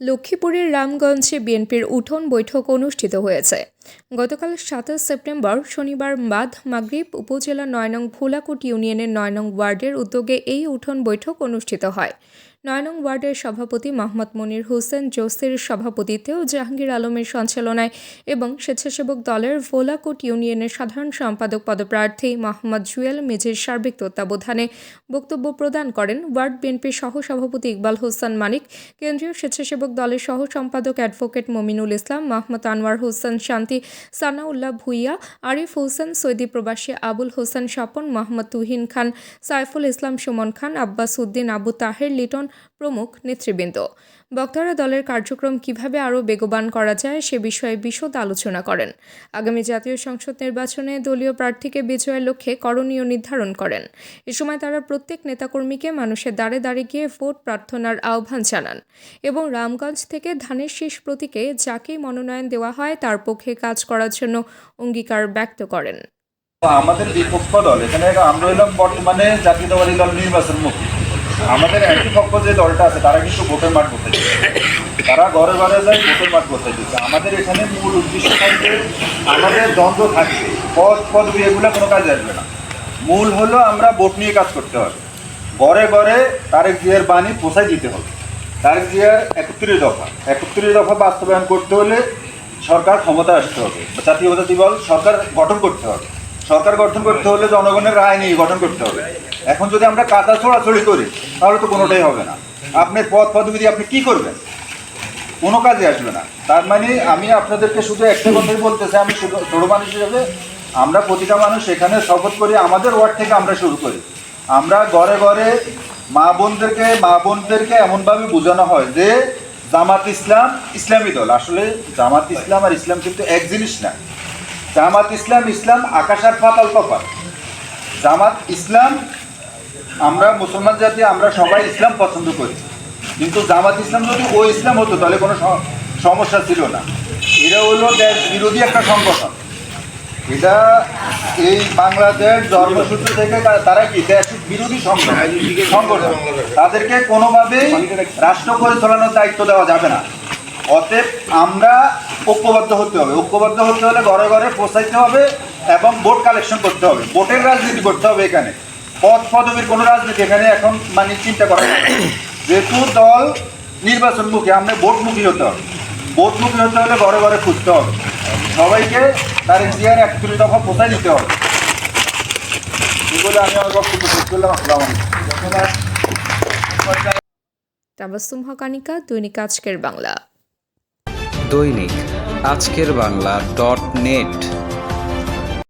লক্ষ্মীপুরের রামগঞ্জে বিএনপির উঠোন বৈঠক অনুষ্ঠিত হয়েছে। গতকাল সাতাশ সেপ্টেম্বর শনিবার বাদ মাগরিব উপজেলা নয় নং ভোলাকুট ইউনিয়নের নয় নং ওয়ার্ডের উদ্যোগে এই উঠোন বৈঠক অনুষ্ঠিত হয়। নয় নং ওয়ার্ডের সভাপতি মোহাম্মদ মনির হোসেন, জোসির সভাপতিত্বেও জাহাঙ্গীর আলমের সঞ্চালনায় এবং স্বেচ্ছাসেবক দলের ভোলাকুট ইউনিয়নের সাধারণ সম্পাদক পদপ্রার্থী মোহাম্মদ জুয়েল মেজির সার্বিক তত্ত্বাবধানে বক্তব্য প্রদান করেন ওয়ার্ড বিএনপির সহ সভাপতি ইকবাল হোসেন মানিক, কেন্দ্রীয় স্বেচ্ছাসেবক দলের সহ সম্পাদক অ্যাডভোকেট মমিনুল ইসলাম, মোহাম্মদ আনোয়ার হোসেন শান্তি সানাউল্লাহ ভুইয়া, আরিফ হোসেন সৈদি প্রবাসী আবুল হোসেন স্বপন, মোহাম্মদ তুহিন খান, সাইফুল ইসলাম সুমন খান, আব্বাস উদ্দিন, আবু তাহের লিটন প্রমুখ নেতৃবৃন্দ। বক্তারা দলের কার্যক্রম কীভাবে আরও বেগবান করা যায় সে বিষয়ে বিশদ আলোচনা করেন। আগামী জাতীয় সংসদ নির্বাচনে দলীয় প্রার্থীকে বিজয়ের লক্ষ্যে করণীয় নির্ধারণ করেন। এ সময় তারা প্রত্যেক নেতাকর্মীকে মানুষের দ্বারে দ্বারে গিয়ে ভোট প্রার্থনার আহ্বান জানান এবং রামগঞ্জ থেকে ধানের শীষ প্রতীকে যাকেই মনোনয়ন দেওয়া হয় তার পক্ষে কাজ করার জন্য অঙ্গীকার ব্যক্ত করেন। আমাদের বিপক্ষ দল, এখানে আমরা হলাম বর্তমানে জাতীয়তাবাদী দল নির্বাচন নির্বাচনমুখী আমাদের একই পক্ষ যে দলটা আছে, তারা কিন্তু ভোটের মাঠ করতে তারা ঘরে ঘরে যায় ভোটের মাঠ করতে দিচ্ছে। আমাদের এখানে মূল উদ্দেশ্য থাকবে, আমাদের দ্বন্দ্ব থাকবে। পদ পদবি এগুলো কোনো কাজ আসবে না। মূল হলো আমরা ভোট নিয়ে কাজ করতে হবে। ঘরে ঘরে তারেক জিয়ার বাণী পোষাই দিতে হবে। তারেক জিয়ার একত্রিশ দফা। একত্রিশ দফা বাস্তবায়ন করতে হলে সরকার ক্ষমতা আসতে হবে। জাতীয়তাবাদী দল সরকার গঠন করতে হবে। সরকার গঠন করতে হলে জনগণের রায় নিয়ে গঠন করতে হবে। এখন যদি আমরা কাঁচা ছড়াছড়ি করি, তাহলে তো কোনোটাই হবে না। আপনার পদ পদবি আপনি কী করবেন? কোনো কাজে আসবে না। তার মানে আমি আপনাদেরকে শুধু একটা কথাই বলতেছি আমি শুধু ছোটো মানুষ হিসেবে, আমরা প্রতিটা মানুষ এখানে শপথ করি, আমাদের ওয়ার্ড থেকে আমরা শুরু করি। আমরা ঘরে ঘরে মা বোনদেরকে মা বোনদেরকে এমনভাবে বোঝানো হয় যে জামাত ইসলাম ইসলামী দল। আসলে জামাত ইসলাম আর ইসলাম কিন্তু এক জিনিস না। জামাত ইসলাম ইসলাম আকাশ আর ফাতাল তফাত জামাত ইসলাম, আমরা মুসলমান জাতি, আমরা সবাই ইসলাম পছন্দ করি। কিন্তু জামাত ইসলাম যদি ও ইসলাম হতো, তাহলে কোনো সমস্যা ছিল না। এরা হলো দেশ বিরোধী একটা সংগঠন। এটা এই বাংলাদেশ ধর্মসূত্র থেকে তারা কি? দেশ বিরোধী সংগঠন। সংগঠন। তাদেরকে কোনোভাবেই রাষ্ট্র পরিচালনার দায়িত্ব দেওয়া যাবে না। অতএব আমরা ঐক্যবদ্ধ হতে হবে। ঐক্যবদ্ধ হতে হলে ঘরে ঘরে পৌঁছাইতে হবে এবং ভোট কালেকশন করতে হবে। ভোটের রাজনীতি করতে হবে এখানে। পদ পদবীর কোনো রাজনীতি এখানে এখন মানে চিন্তা করা না। যেহেতু দল নির্বাচনমুখী আমরা ভোটমুখী হতে হবে। ভোটমুখী হতে হলে ঘরে ঘরে খুঁজতে হবে। সবাইকে তার ইন্ডিয়ার একচল্লিশ দফা পৌঁছাই দিতে হবে। এগুলো আমি আমার বক্তব্য শেষ করলাম। আসসালাম তাবাসুম হকানিকা দৈনিক আজকের বাংলা। দৈনিক আজকের বাংলা ডট নেট।